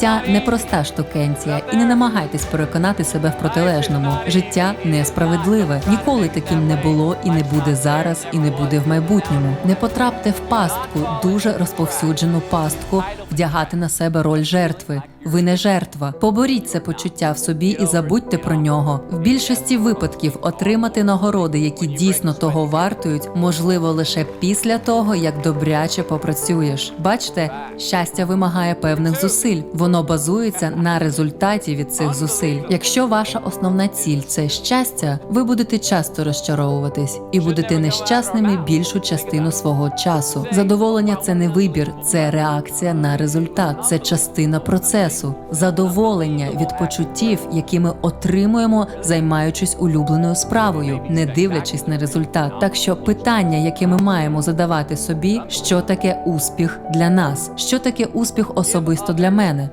Життя непроста штукенція, і не намагайтесь переконати себе в протилежному. Життя несправедливе. Ніколи таким не було і не буде зараз, і не буде в майбутньому. Не потрапте в пастку, дуже розповсюджену пастку, вдягати на себе роль жертви. Ви не жертва. Поборіть це почуття в собі і забудьте про нього. В більшості випадків отримати нагороди, які дійсно того вартують, можливо лише після того, як добряче попрацюєш. Бачите, щастя вимагає певних зусиль. Воно базується на результаті від цих зусиль. Якщо ваша основна ціль це щастя, ви будете часто розчаровуватись і будете нещасними більшу частину свого часу. Задоволення це не вибір, це реакція на результат, це частина процесу. Задоволення від почуттів, які ми отримуємо, займаючись улюбленою справою, не дивлячись на результат. Так що питання, яке ми маємо задавати собі, що таке успіх для нас, що таке успіх особисто для мене.